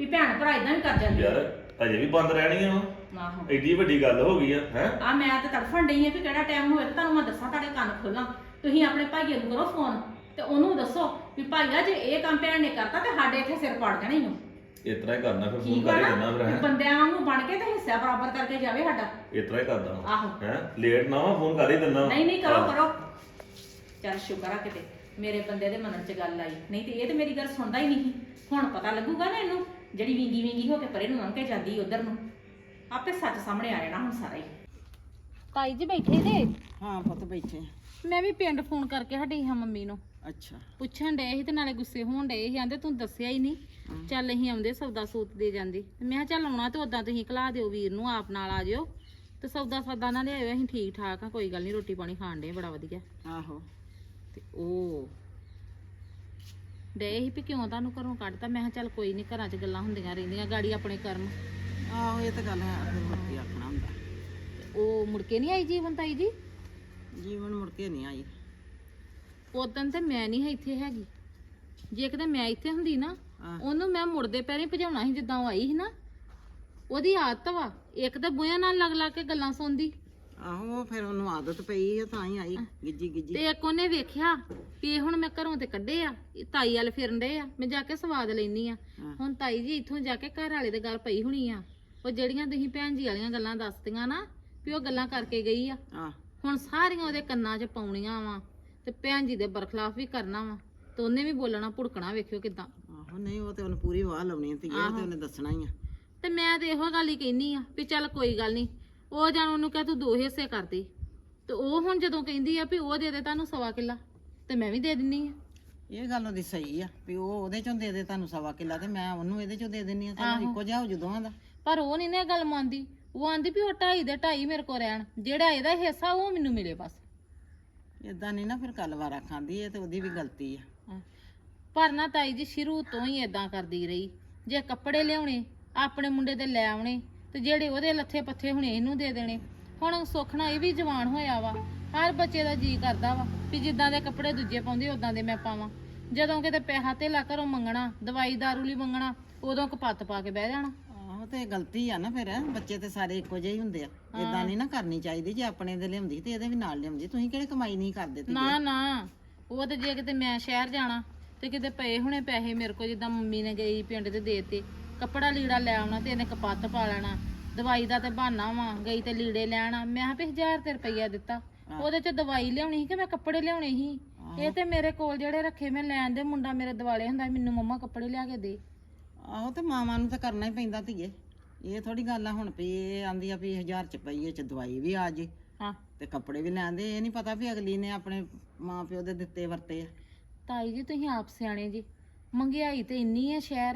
ਵੀ ਭੈਣ ਭਰਾ ਇਦਾਂ ਵੀ ਕਰ ਜਾਂਦੇ। ਆ। ਯਾਰ ਅਜੇ ਵੀ ਬੰਦ ਰਹਿਣੀਆਂ ਵਾ। ਆਹੋ। ਐਡੀ ਵੱਡੀ ਗੱਲ ਹੋ ਗਈ ਆ ਹੈ? ਆ ਮੈਂ ਤਾਂ ਤੜਫਣ ਡਈ ਆ ਵੀ ਕਿਹੜਾ ਟਾਈਮ ਹੋਵੇ ਤੇ ਤੁਹਾਨੂੰ ਮੈਂ ਦੱਸਾਂ ਤੁਹਾਡੇ ਕੰਨ ਖੋਲਾਂ। ਤੁਸੀਂ ਆਪਣੇ ਭਾਈਏ ਨੂੰ ਕਰੋ ਫੋਨ ਤੇ ਉਹਨੂੰ ਦੱਸੋ ਵੀ ਭਾਈਆ ਜੇ ਇਹ ਕੰਮ ਭੈਣ ਨੇ ਕਰਤਾ ਤੇ ਸਾਡੇ ਇੱਥੇ ਸਿਰ ਪੜ ਜਾਣਾ ਹੀ ਇਸ ਤਰ੍ਹਾਂ ਹੀ ਕਰਨਾ ਫਿਰ ਫੋਨ ਠੀਕ ਵਾ ਨਾ ਦਿੰਦਾ ਫਿਰ ਵੀ ਹੈਂ। ਬੰਦਿਆਂ ਵਾਂਗੂ ਬਣ ਕੇ ਤੇ ਹਿੱਸਾ ਬਰਾਬਰ ਕਰਕੇ ਜਾਵੇ ਸਾਡਾ। ਇਸ ਤਰ੍ਹਾਂ ਹੀ ਕਰਦਾ ਆਹੋ। ਹੈ? ਲੇਟ ਨਾ ਫੋਨ ਕਰ ਹੀ ਦਿੰਦਾ ਨਹੀਂ ਨਹੀਂ ਕਰੋ ਕਰੋ। ਚੱਲ ਸ਼ੁਕਰ ਆ ਕਿਤੇ ਮੇਰੇ ਬੰਦੇ ਦੇ ਮਨ 'ਚ ਗੱਲ ਆਈ। ਨਹੀਂ ਤੇ ਇਹ ਤੇ ਮੇਰੀ ਗੱਲ ਸੁਣਦਾ ਹੀ ਨਹੀਂ ਹੁਣ ਪਤਾ ਲੱਗੂਗਾ ਨਾ ਇਹਨੂੰ। ਜਿਹੜੀ ਵਿੰਗੀ ਵਿੰਗੀ ਹੋ ਕੇ ਪਰੇ ਨੂੰ ਲੰਘ ਕੇ ਜਾਂਦੀ ਉਧਰ ਨੂੰ ਆਪੇ ਸੱਚ ਸਾਹਮਣੇ ਆ ਜਾਣਾ ਹੁਣ ਸਾਰਾ ਹੀ। ਤਾਈ ਜੀ ਬੈਠੇ ਜੇ? ਹਾਂ ਪੁੱਤ ਬੈਠੇ ਮੈਂ ਵੀ ਪਿੰਡ ਫੋਨ ਕਰਕੇ ਹਟੀ ਹਾਂ ਮੰਮੀ ਨੂੰ। ਅੱਛਾ। ਪੁੱਛਣ ਡਏ ਸੀ ਤੇ ਨਾਲੇ ਗੁੱਸੇ ਹੋਣ ਡਏ ਸੀ ਆਂਦੇ ਤੂੰ ਦੱਸਿਆ ਹੀ ਨਹੀਂ। ਚੱਲ ਅਸੀਂ ਆਉਂਦੇ ਸੌਦਾ ਸੂਤ ਦੇ ਜਾਂਦੇ। ਤੇ ਮੈਂ ਕਿਹਾ ਚੱਲ ਆਉਣਾ ਤੇ ਉਦਾਂ ਤੁਸੀਂ ਘਲਾ ਦਿਓ ਵੀਰ ਨੂੰ ਆਪ ਨਾਲ ਆ ਜਿਓ। ਤੇ ਸੌਦਾ ਸੌਦਾ ਨਾਲ ਲਿਆਇਓ ਅਸੀਂ ਠੀਕ ਠਾਕ ਆ ਕੋਈ ਗੱਲ ਨਹੀਂ ਰੋਟੀ ਪਾਣੀ ਖਾਣ ਡੇ ਬੜਾ ਵਧੀਆ। ਆਹੋ। ਤੇ ਉਹ ਡਏ ਸੀ ਵੀ ਕਿਉਂ ਤੁਹਾਨੂੰ ਘਰੋਂ ਕੱਢਤਾ? ਮੈਂ ਕਿਹਾ ਚੱਲ ਕੋਈ ਨਹੀਂ ਘਰਾਂ 'ਚ ਗੱਲਾਂ ਹੁੰਦੀਆਂ ਰਹਿੰਦੀਆਂ ਗਾੜੀ ਆਪਣੇ ਕਰਮ। ਆਹੋ ਇਹ ਤਾਂ ਗੱਲ ਹੈ ਫਿਰ ਮੁੜ ਕੇ ਆਖਣਾ ਹੁੰਦਾ। ਤੇ ਉਹ ਮੁੜ ਕੇ ਨਹੀਂ ਆਈ ਜੀਵਨ ਤਾਈ ਜੀ? ਜੀਵਨ ਮੁੜ ਕੇ ਨਹੀਂ ਆਈ। ਉਦੋਂ ਤੇ ਮੈਂ ਨਹੀਂ ਇੱਥੇ ਹੈਗੀ। ਜੇ ਕਿਤੇ ਮੈਂ ਇੱਥੇ ਹੁੰਦੀ ਨਾ ਹਾਂ। ਉਹਨੂੰ ਮੈਂ ਮੁੜਦੇ ਪੈਰੇ ਭਜਾਉਣਾ ਸੀ ਜਿੱਦਾਂ ਉਹ ਆਈ ਸੀ ਨਾ। ਉਹਦੀ ਆਦਤ ਵਾ ਇੱਕ ਤਾਂ ਬੁਆਂ ਨਾਲ ਲੱਗ ਲੱਗ ਕੇ ਗੱਲਾਂ ਸੁਣਦੀ। ਆਹੋ ਫਿਰ ਉਹਨੂੰ ਆਦਤ ਪਈ ਹੈ ਤਾਂ ਹੀ ਆਈ ਗਿੱਜੀ ਗਿੱਜੀ। ਤੇ ਇੱਕ ਉਹਨੇ ਵੇਖਿਆ ਵੀ ਇਹ ਹੁਣ ਮੈਂ ਘਰੋਂ ਤੇ ਕੱਢੇ ਆ ਇਹ ਤਾਈ ਵਾਲ ਫਿਰਨ ਦੇ ਆ ਮੈਂ ਜਾ ਕੇ ਸਵਾਦ ਲੈਣੀ ਆ। ਹਾਂ। ਹੁਣ ਤਾਈ ਜੀ ਇੱਥੋਂ ਜਾ ਕੇ ਘਰ ਵਾਲੇ ਦੇ ਗੱਲ ਪਈ ਹੋਣੀ ਆ। ਉਹ ਜਿਹੜੀਆਂ ਤੁਸੀਂ ਭੈਣ ਜੀ ਵਾਲੀਆਂ ਗੱਲਾਂ ਦੱਸਦੀਆਂ ਨਾ ਵੀ ਉਹ ਗੱਲਾਂ ਕਰਕੇ ਗਈ ਆ। ਆ ਹੁਣ ਸਾਰੀਆਂ ਉਹਦੇ ਕੰਨਾਂ 'ਚ ਪਾਉਣੀਆਂ ਵਾ ਤੇ ਭੈਣ ਜੀ ਦੇ ਬਰਖਲਾਫ ਵੀ ਕਰਨਾ ਵਾ ਤੇ ਉਹਨੇ ਵੀ ਬੋਲਣਾ ਭੁੜਕਣਾ ਵੇਖਿਓ ਕਿਦਾਂ। ਆਹੋ ਨਹੀਂ ਉਹ ਤੇ ਉਹਨੂੰ ਪੂਰੀ ਵਾਹ ਲਾਉਣੀ ਤੇ ਇਹ ਤੇ ਉਹਨੇ ਦੱਸਣਾ ਹੀ ਆ। ਤੇ ਮੈਂ ਤੇ ਇਹੋ ਗੱਲ ਹੀ ਕਹਿਨੀ ਆ ਵੀ ਚੱਲ ਕੋਈ ਗੱਲ ਨਹੀਂ ਉਹ ਜਾਣ ਉਹਨੂੰ ਕਹਿ ਤੂੰ ਦੋ ਹਿੱਸੇ ਕਰ ਦੇ। ਤੇ ਉਹ ਹੁਣ ਜਦੋਂ ਕਹਿੰਦੀ ਆ ਵੀ ਉਹ ਦੇ ਦੇ ਤੁਹਾਨੂੰ ਸਵਾ ਕਿੱਲਾ ਤੇ ਮੈਂ ਵੀ ਦੇ ਦਿੰਨੀ ਆ। ਇਹ ਗੱਲ ਉਹਦੀ ਸਹੀ ਆ ਵੀ ਉਹ ਉਹਦੇ ਚੋਂ ਦੇ ਦੇ ਤੁਹਾਨੂੰ ਸਵਾ ਕਿੱਲਾ ਤੇ ਮੈਂ ਉਹਨੂੰ ਇਹਦੇ ਚੋਂ ਦੇ ਦਿੰਨੀ ਆ ਤੁਹਾਨੂੰ ਇੱਕੋ ਜਿਹਾ ਹੋ ਜੂ ਦੋਵਾਂ ਦਾ। ਪਰ ਉਹ ਨਹੀਂ ਨੇ ਗੱਲ ਮੰਨਦੀ। ਉਹ ਆਂਦੀ ਵੀ ਉਹ ਢਾਈ ਦੇ ਢਾਈ ਮੇਰੇ ਕੋਲ ਰਹਿਣ ਜਿਹੜਾ ਇਹਦਾ ਹਿੱਸਾ ਉਹ ਮੈਨੂੰ ਮਿਲੇ ਬਸ। ਇਦਾਂ ਨਹੀਂ ਨਾ ਫਿਰ ਕੱਲ ਵਾਰਾ ਖਾਂਦੀ ਇਹ ਤੇ ਉਹਦੀ ਵੀ ਗਲਤੀ ਆ। ਪਰ ਨਾ ਤਾਈ ਜੀ ਸ਼ੁਰੂ ਤੋਂ ਹੀ ਇਦਾਂ ਕਰਦੀ ਰਹੀ। ਜੇ ਕੱਪੜੇ ਲਿਆਉਣੇ ਆਪਣੇ ਮੁੰਡੇ ਦੇ ਲੈ ਆਉਣੇ ਤੇ ਜਿਹੜੇ ਉਹਦੇ ਲੱਥੇ ਪੱਥੇ ਹੁਣੇ ਇਹਨੂੰ ਦੇ ਦੇਣੇ। ਹੁਣ ਸੁਖਣਾ ਇਹ ਵੀ ਜਵਾਨ ਹੋਇਆ ਵਾ। ਹਰ ਬੱਚੇ ਦਾ ਜੀ ਕਰਦਾ ਵਾ ਵੀ ਜਿੱਦਾਂ ਦੇ ਕੱਪੜੇ ਦੂਜੇ ਪਾਉਂਦੇ ਉਦਾਂ ਦੇ ਮੈਂ ਪਾਵਾਂ। ਜਦੋਂ ਕਿਤੇ ਪੈਸਾ ਧੇਲਾ ਘਰੋਂ ਮੰਗਣਾ ਦਵਾਈ ਦਾਰੂ ਲਈ ਮੰਗਣਾ ਉਦੋਂ ਕਪੱਤ ਪਾ ਕੇ ਬਹਿ ਜਾਣਾ। ਆਹੋ ਤੇ ਗਲਤੀ ਆ ਨਾ ਫਿਰ। ਬੱਚੇ ਤੇ ਸਾਰੇ ਇੱਕੋ ਜਿਹੇ ਹੀ ਹੁੰਦੇ ਆ। ਇਦਾਂ ਨਹੀਂ ਨਾ ਕਰਨੀ ਚਾਹੀਦੀ। ਜੇ ਆਪਣੇ ਦੇ ਲਿਆਉਂਦੀ ਤੇ ਇਹਦੇ ਵੀ ਨਾਲ ਲਿਆਉਂਦੀ। ਤੁਸੀਂ ਕਿਹੜੇ ਕਮਾਈ ਨਹੀਂ ਕਰਦੇ ਤੇ ਨਾ ਨਾ। ਉਹ ਤੇ ਜੇ ਕਿਤੇ ਮੈਂ ਸ਼ਹਿਰ ਜਾਣਾ ਤੇ ਕਿਤੇ ਪਏ ਹੁਣੇ ਪੈਸੇ ਮੇਰੇ ਕੋਲ ਜਿੱਦਾਂ ਮੰਮੀ ਨੇ ਗਈ ਪਿੰਡ ਤੇ ਦੇਤੇ। ਕੱਪੜਾ ਲੀੜਾ ਲੈ ਆਉਣਾ ਤੇ ਇਹਨੇ ਕਪੱਤ ਪਾ ਲੈਣਾ ਦਵਾਈ ਦਾ ਤੇ ਬਹਾਨਾ ਵਾ ਗਈ ਤੇ ਲੀੜੇ ਲੈਣਾ। ਮੈਂ ਕਿਹਾ ਵੀ 1000 ਤੇ ਰੁਪਈਆ ਦਿੱਤਾ। ਉਹਦੇ ਚ ਦਵਾਈ ਲਿਆਉਣੀ ਸੀ ਕਿ ਮੈਂ ਕੱਪੜੇ ਲਿਆਉਣੇ ਸੀ? ਇਹ ਤੇ ਮੇਰੇ ਕੋਲ ਜਿਹੜੇ ਰੱਖੇ ਮੈਂ ਲੈਣ ਦੇ ਮੁੰਡਾ ਮੇਰੇ ਦਿਵਾਲੇ ਹੁੰਦਾ ਮੈਨੂੰ ਮੰਮਾ ਕੱਪੜੇ ਲਿਆ ਕੇ ਦੇ। ਆਹੋ ਤੇ ਮਾਵਾਂ ਨੂੰ ਤਾਂ ਕਰਨਾ ਹੀ ਪੈਂਦਾ ਧੀਏ। ਇਹ ਥੋੜੀ ਗੱਲ ਆ ਹੁਣ ਵੀ ਇਹ ਆਂਦੀ ਆ ਵੀ 1000 ਚ ਪਈਏ ਚ ਦਵਾਈ ਵੀ ਆ ਜੇ। ਹਾਂ। ਤੇ ਕੱਪੜੇ ਵੀ ਲੈਂਦੇ ਇਹ ਨਹੀਂ ਪਤਾ ਵੀ ਅਗਲੀ ਨੇ ਆਪਣੇ ਮਾਂ ਪਿਓ ਦੇ ਦਿੱਤੇ ਵਰਤੇ ਆ। ਤਾਈ ਜੀ ਤੁਸੀਂ ਆਪ ਸਿਆਣੇ ਜੀ। ਮੰਗਿਆਈ ਤੇ ਇੰਨੀ ਹੈ ਸ਼ਹਿਰ।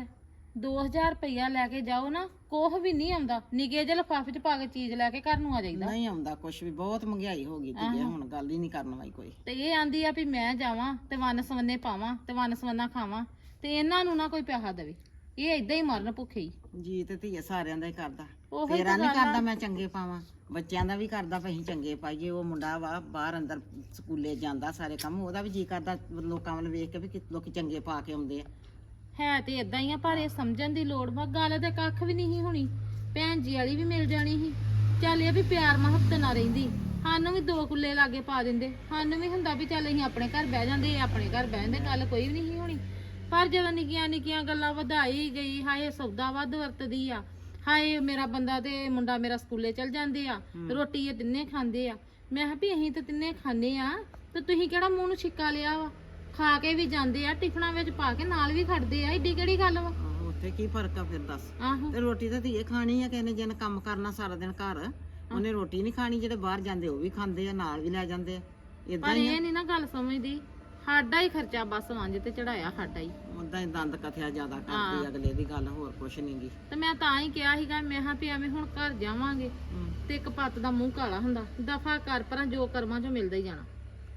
2000 ਰੁਪਈਆ ਲੈ ਕੇ ਜਾਓ ਨਾ ਕੋਹ ਵੀ ਨਹੀਂ ਆਉਂਦਾ। ਨਿੱਕੇ ਜਿਹੇ ਲਿਫਾਫੇ 'ਚ ਪਾ ਕੇ ਚੀਜ਼ ਲੈ ਕੇ ਘਰ ਨੂੰ ਆ ਜਾਈਦਾ। ਨਹੀਂ ਆਉਂਦਾ ਕੁਛ ਵੀ ਬਹੁਤ ਮਹਿੰਗਾਈ ਹੋ ਗਈ ਧੀਏ ਹੁਣ ਗੱਲ ਹੀ ਨਹੀਂ ਕਰਨ ਵਾਲੀ ਕੋਈ। ਤੇ ਇਹ ਆਂਦੀ ਆ ਵੀ ਮੈਂ ਜਾਵਾਂ ਤੇ ਵੰਨ ਸਵੰਨੇ ਪਾਵਾਂ ਤੇ ਵੰਨ ਸਵੰਨਾ ਖਾਵਾਂ ਤੇ ਇਹਨਾਂ ਨੂੰ ਨਾ ਕੋਈ ਪੈਸਾ ਦੇਵੇ। ਇਹ ਇਦਾਂ ਹੀ ਮਰਨ ਭੁੱਖੇ ਹੀ। ਜੀ ਤੇ ਧੀਏ ਸਾਰਿਆਂ ਦਾ ਹੀ ਕਰਦਾ। ਉਹੀ ਤੇਰਾ ਨਹੀਂ ਕਰਦਾ ਮੈਂ ਚੰਗੇ ਪਾਵਾਂ। ਬੱਚਿਆਂ ਦਾ ਵੀ ਕਰਦਾ ਅਸੀਂ ਚੰਗੇ ਪਾਈਏ ਉਹ ਮੁੰਡਾ ਵਾ ਬਾਹਰ ਅੰਦਰ ਸਕੂਲੇ ਜਾਂਦਾ ਸਾਰੇ ਕੰਮ ਉਹਦਾ ਵੀ ਜੀ ਕਰਦਾ ਲੋਕਾਂ ਵੱਲ ਵੇਖ ਕੇ ਵੀ ਕਿ ਲੋਕੀ ਚੰਗੇ ਪਾ ਕੇ ਆਉਂਦੇ ਆ। ਹੈ ਤੇ ਇਦਾਂ ਹੀ ਆ ਪਰ ਇਹ ਸਮਝਣ ਦੀ ਲੋੜ ਵਾ ਗੱਲ ਤੇ ਕੱਖ ਵੀ ਨਹੀਂ ਸੀ ਹੋਣੀ। ਭੈਣ ਜੀ ਵਾਲੀ ਵੀ ਮਿਲ ਜਾਣੀ ਸੀ। ਚੱਲ ਇਹ ਵੀ ਪਿਆਰ ਮੁਹੱਬਤ ਨਾਲ ਰਹਿੰਦੀ। ਸਾਨੂੰ ਵੀ ਦੋ ਕੁੱਲੇ ਲਾਗੇ ਪਾ ਦਿੰਦੇ। ਸਾਨੂੰ ਵੀ ਹੁੰਦਾ ਵੀ ਚੱਲ ਅਸੀਂ ਆਪਣੇ ਘਰ ਬਹਿ ਜਾਂਦੇ ਇਹ ਆਪਣੇ ਘਰ ਬਹਿ ਜਾਂਦੇ ਗੱਲ ਕੋਈ ਵੀ ਨਹੀਂ ਸੀ ਹੋਣੀ। ਪਰ ਜਦੋਂ ਨਿੱਕੀਆਂ ਨਿੱਕੀਆਂ ਗੱਲਾਂ ਵਧਾਈ ਗਈ ਹਾਏ ਸੌਦਾ ਵੱਧ ਵਰਤਦੀ ਆ। ਹਾਏ ਮੇਰਾ ਬੰਦਾ ਤੇ ਮੁੰਡਾ ਮੇਰਾ ਸਕੂਲੇ ਚਲ ਜਾਂਦੇ ਆ ਰੋਟੀ ਇਹ ਤਿੰਨੇ ਖਾਂਦੇ ਆ। ਮੈਂ ਕਿਹਾ ਵੀ ਅਸੀਂ ਤਾਂ ਤਿੰਨੇ ਖਾਂਦੇ ਆ ਤੇ ਤੁਸੀਂ ਕਿਹੜਾ ਮੂੰਹ ਨੂੰ ਛਿੱਕਾ ਲਿਆ ਵਾ? ਖਾ ਕੇ ਵੀ ਜਾਂਦੇ ਆ ਟਿਫਨਾਂ ਵਿੱਚ ਪਾ ਕੇ ਨਾਲ ਵੀ ਖੜਦੇ ਆ ਏਡੀ ਕਿਹੜੀ ਗੱਲ ਵਾ? ਆਹੋ, ਉੱਥੇ ਕੀ ਫ਼ਰਕ ਆ ਫਿਰ ਦੱਸ। ਆਹੋ। ਤੇ ਰੋਟੀ ਤਾਂ ਧੀਏ ਖਾਣੀ ਆ ਕਿਸੇ ਨੇ ਜਿਹਨੇ ਕੰਮ ਕਰਨਾ ਸਾਰਾ ਦਿਨ ਘਰ ਉਹਨੇ ਰੋਟੀ ਨਹੀਂ ਖਾਣੀ ਜਿਹੜੇ ਬਾਹਰ ਜਾਂਦੇ ਉਹ ਵੀ ਖਾਂਦੇ ਆ ਨਾਲ ਵੀ ਲੈ ਜਾਂਦੇ ਆ। ਇਦਾਂ ਪਰ ਹੀ ਇਹ ਨਹੀਂ ਨਾ ਗੱਲ ਸਮਝਦੀ ਸਾਡਾ ਹੀ ਖਰਚਾ ਬਸ ਵਾਂਝ ਤੇ ਚੜਾਇਆ ਸਾਡਾ ਹੀ। ਉਦਾਂ ਹੀ ਦੰਦ ਕਥਿਆ ਜ਼ਿਆਦਾ ਕਰਦੀ ਅਗਲੇ ਦੀ ਗੱਲ ਹੋਰ ਕੁਛ ਨਹੀਂ ਗੀ। ਤੇ ਮੈਂ ਤਾਂ ਹੀ ਕਿਹਾ ਸੀਗਾ ਮੈਂ ਹਾਂ ਵੀ ਐਵੇਂ ਹੁਣ ਘਰ ਜਾਵਾਂਗੇ ਤੇ ਇੱਕ ਪੱਤ ਦਾ ਮੂੰਹ ਕਾਲਾ ਹੁੰਦਾ ਦਫਾ ਕਰ ਪਰਾਂ ਜੋ ਕਰਮਾਂ ਚੋਂ ਮਿਲਦਾ ਹੀ ਜਾਣਾ।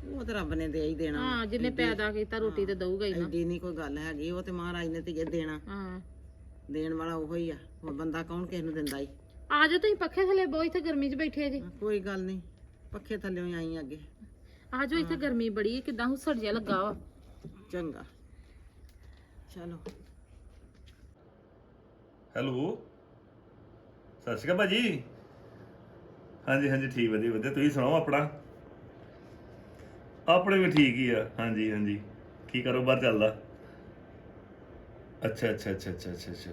ਉਹ ਤੇ ਰੱਬ ਨੇ ਦੇ ਹੀ ਦੇਣਾ ਹਾਂ ਜਿਹਨੇ ਪੈਦਾ ਕੀਤਾ ਰੋਟੀ ਤੇ ਦਊਗਾ ਹੀ ਨਾ। ਐਡੀ ਨਹੀਂ ਕੋਈ ਗੱਲ ਹੈਗੀ ਉਹ ਤੇ ਮਹਾਰਾਜ ਨੇ ਧੀਏ ਦੇਣਾ। ਹਾਂ। ਦੇਣ ਵਾਲਾ ਉਹੋ ਹੀ ਆ ਹੋਰ ਬੰਦਾ ਕੌਣ ਕਿਸੇ ਨੂੰ ਦਿੰਦਾ ਈ? ਆ ਜਾਓ ਤੁਸੀਂ ਪੱਖੇ ਥੱਲੇ ਬਹੁਤ ਇੱਥੇ ਗਰਮੀ 'ਚ ਬੈਠੇ ਜੇ। ਕੋਈ ਗੱਲ ਨਹੀਂ ਪੱਖੇ ਥੱਲੇੋਂ ਹੀ ਆਈ ਅੱਗੇ। ਆ ਜਾਓ ਇੱਥੇ ਗਰਮੀ ਬੜੀ ਹੈ ਕਿਦਾਂ ਹੁਸੜ ਜਿਹਾ ਲੱਗਾ ਵਾ। ਚੰਗਾ। ਚਲੋ। ਹੈਲੋ। ਸਤਿ ਸ਼੍ਰੀ ਅਕਾਲ ਭਾਜੀ। ਹਾਂਜੀ ਹਾਂਜੀ ਠੀਕ ਵਧੀਆ ਵਧੀਆ। ਤੁਸੀਂ ਸੁਣਾਓ ਆਪਣਾ? ਆਪਣੇ ਵੀ ਠੀਕ ਹੀ ਆ। ਹਾਂਜੀ ਹਾਂਜੀ। ਕੀ ਕਾਰੋਬਾਰ ਚੱਲਦਾ। ਅੱਛਾ ਅੱਛਾ ਅੱਛਾ ਅੱਛਾ ਅੱਛਾ ਅੱਛਾ।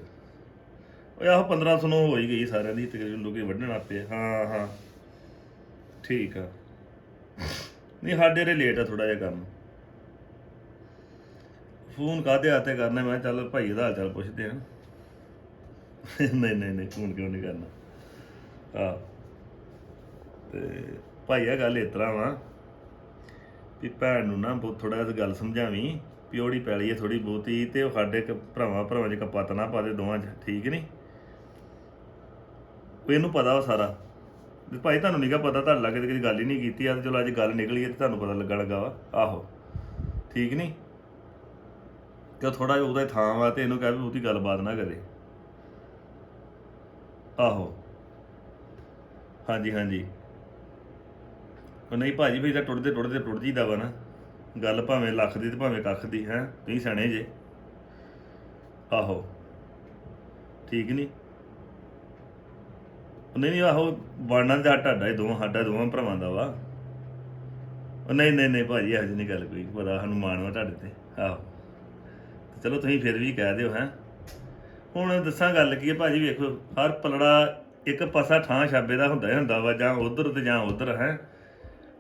ਓਏ, ਆਹ 1500 ਨੂੰ ਹੋ ਹੀ ਗਈ ਸਾਰਿਆਂ ਦੀ, ਤਕਰੀਬਨ ਲੋਕੀ ਵੱਢਣ ਆਪੇ ਹਾਂ ਹਾਂ। ਠੀਕ ਆ। ਨਹੀਂ, ਸਾਡੇ ਰੇ ਲੇਟ ਆ ਥੋੜਾ ਜਿਹਾ ਕੰਮ। ਫੋਨ ਕਾਹਦੇ ਆਤੇ ਕਰਨਾ, ਮੈਂ ਚੱਲ ਭਾਈ ਦਾ ਹਾਲ ਚਾਲ ਪੁੱਛਦੇ ਆ। ਨਹੀਂ ਨਹੀਂ ਨਹੀਂ, ਫੋਨ ਕਿਉਂ ਨਹੀਂ ਕਰਨਾ? ਆ ਤੇ ਭਾਈ ਆ ਗੱਲ ਇਸ ਤਰ੍ਹਾਂ ਵਾ ਵੀ ਭੈਣ ਨੂੰ ਨਾ ਬਹੁਤ ਥੋੜਾ ਜਿਹਾ ਗੱਲ ਸਮਝਾਵੀਂ ਵੀ ਉਹਦੀ ਪੈਲੀ ਹੈ ਥੋੜੀ ਬਹੁਤੀ ਤੇ ਉਹ ਸਾਡੇ ਕ- ਭਰਾਵਾਂ ਭਰਾਵਾਂ ਚ ਕਪੱਤ ਨਾ ਪਾ ਦੇ ਦੋਵਾਂ ਚ, ਠੀਕ ਨਹੀਂ ਉਹ ਇਹਨੂੰ ਪਤਾ ਵਾ ਸਾਰਾ। ਵੀ ਭਾਈ ਤੁਹਾਨੂੰ ਨੀਗਾ ਪਤਾ, ਤੁਹਾਡੇ ਲੱਗੇ ਤੇ ਕਦੀ ਗੱਲ ਹੀ ਨਹੀਂ ਕੀਤੀ ਆ ਤੇ ਚਲੋ ਅੱਜ ਗੱਲ ਨਿਕਲੀ ਹੈ ਤੇ ਤੁਹਾਨੂੰ ਪਤਾ ਲੱਗਣ ਲੱਗਾ ਵਾ। ਆਹੋ। ਠੀਕ ਨਹੀਂ ਤੇ ਥੋੜਾ ਜਿਹਾ ਉਹਦਾ ਥਾਂ ਵਾ ਤੇ ਇਹਨੂੰ ਕਹਿ ਵੀ ਬਹੁਤੀ ਗੱਲਬਾਤ ਨਾ ਕਰੇ। ਆਹੋ। ਹਾਂਜੀ ਹਾਂਜੀ। ਉਹ ਨਹੀਂ ਭਾਜੀ, ਫਿਰ ਤਾਂ ਟੁੱਟਦੇ ਟੁੱਟਦੇ ਟੁੱਟ ਜੀਦਾ ਵਾ ਨਾ। ਗੱਲ ਭਾਵੇਂ ਲੱਖ ਦੀ ਤੇ ਭਾਵੇਂ ਕੱਖ ਦੀ, ਹੈ? ਤੁਸੀਂ ਸਣੇ ਜੇ। ਆਹੋ। ਠੀਕ ਨਹੀਂ ਨਹੀਂ ਨਹੀਂ, ਆਹੋ, ਬਣਨਾ ਦਾ ਤੁਹਾਡਾ ਹੀ ਦੋਵਾਂ, ਸਾਡਾ ਦੋਵਾਂ ਭਰਾਵਾਂ ਦਾ ਵਾ। ਉਹ ਨਹੀਂ ਨਹੀਂ ਨਹੀਂ ਭਾਜੀ, ਇਹੋ ਜਿਹੀ ਨਹੀਂ ਗੱਲ ਕੋਈ ਪਤਾ ਸਾਨੂੰ ਮਾਣ ਵਾ ਤੁਹਾਡੇ ਤੇ। ਆਹੋ। ਚਲੋ ਤੁਸੀਂ ਫਿਰ ਵੀ ਕਹਿ ਦਿਓ, ਹੈ? ਹੁਣ ਦੱਸਾਂ ਗੱਲ ਕੀ ਹੈ ਭਾਜੀ, ਵੇਖੋ, ਹਰ ਪਲੜਾ ਇੱਕ ਪਾਸਾ ਠਾਂ ਛਾਬੇ ਦਾ ਹੁੰਦਾ ਹੀ ਹੁੰਦਾ ਵਾ, ਜਾਂ ਉਧਰ ਤੇ ਜਾਂ ਉਧਰ, ਹੈ?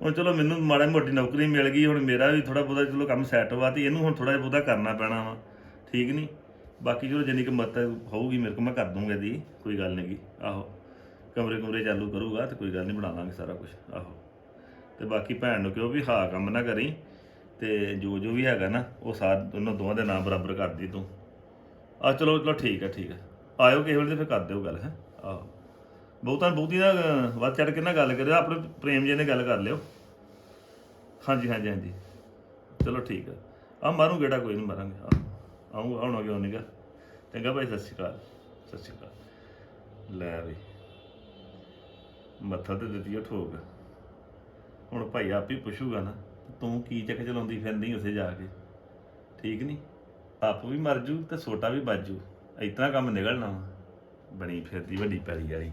ਹੁਣ ਚਲੋ ਮੈਨੂੰ ਮਾੜਾ ਮੋਟੀ ਨੌਕਰੀ ਮਿਲ ਗਈ, ਹੁਣ ਮੇਰਾ ਵੀ ਥੋੜਾ ਬਹੁਤਾ ਚਲੋ ਕੰਮ ਸੈੱਟ ਵਾ ਤੇ ਇਹਨੂੰ ਹੁਣ ਥੋੜਾ ਜਿਹਾ ਬਹੁਤਾ ਕਰਨਾ ਪੈਣਾ ਵਾ। ਠੀਕ ਨਹੀਂ ਬਾਕੀ ਚਲੋ ਜਿੰਨੀ ਕੁ ਮਦਦ ਹੋਊਗੀ ਮੇਰੇ ਕੋਲ ਮੈਂ ਕਰ ਦੂੰਗਾ ਇਹਦੀ, ਕੋਈ ਗੱਲ ਨਹੀਂ ਗੀ। ਆਹੋ। ਕਮਰੇ ਕਮਰੇ ਚਾਲੂ ਕਰੂਗਾ ਤੇ ਕੋਈ ਗੱਲ ਨਹੀਂ ਬਣਾ ਲਾਂਗੇ ਸਾਰਾ ਕੁਝ ਆਹੋ। ਤੇ ਬਾਕੀ ਭੈਣ ਨੂੰ ਕਿਹਾ ਵੀ ਹਾਂ ਕੰਮ ਨਾ ਕਰੀ ਤੇ ਜੋ ਜੋ ਵੀ ਹੈਗਾ ਨਾ, ਉਹ ਸਾਰ ਉਹਨਾਂ ਦੋਵਾਂ ਦੇ ਨਾਮ ਬਰਾਬਰ ਕਰ ਦੀ ਤੂੰ। ਆ ਚਲੋ ਚਲੋ ਠੀਕ ਹੈ ਠੀਕ ਹੈ ਆਇਓ ਕਿਸੇ ਵੇਲੇ ਤੇ ਫਿਰ ਕਰ ਦਿਓ ਗੱਲ, ਹੈ? ਆਹੋ। ਬਹੁਤਾਂ ਬਹੁਤੀ ਦਾ ਵੱਧ ਚੜ ਕੇ ਨਾ ਗੱਲ ਕਰਿਓ, ਆਪਣੇ ਪ੍ਰੇਮ ਜੀ ਨੇ ਗੱਲ ਕਰ ਲਿਓ। ਹਾਂਜੀ ਹਾਂਜੀ ਹਾਂਜੀ। ਚਲੋ ਠੀਕ ਹੈ ਆ ਮਾਰੂ ਗੇੜਾ, ਕੋਈ ਨਹੀਂ ਮਾਰਾਂਗੇ। ਆਉਂ ਆਉਣਾ ਕਿਉਂ ਨਹੀਂਗਾ ਚੰਗਾ ਭਾਈ, ਸਤਿ ਸ਼੍ਰੀ ਅਕਾਲ। ਸਤਿ ਸ਼੍ਰੀ ਅਕਾਲ। ਲੈ ਵੀ, ਮੱਥਾ ਤੇ ਦਿੱਤੀ ਉਹ ਠੋਕ। ਹੁਣ ਭਾਈ ਆਪ ਹੀ ਪੁੱਛੂਗਾ ਨਾ, ਤੂੰ ਕੀ ਚੱਕ ਚਲਾਉਂਦੀ ਫਿਰਦੀ ਉਸੇ ਜਾ ਕੇ? ਠੀਕ ਨਹੀਂ ਆਪ ਵੀ ਮਰ ਜੂ ਤੇ ਛੋਟਾ ਵੀ ਬਾਜੂ ਇਤਨਾ ਕੰਮ ਨਿਕਲਣਾ ਬਣੀ ਫਿਰਦੀ ਵੱਡੀ ਪੈਲੀ ਵਾਲੀ।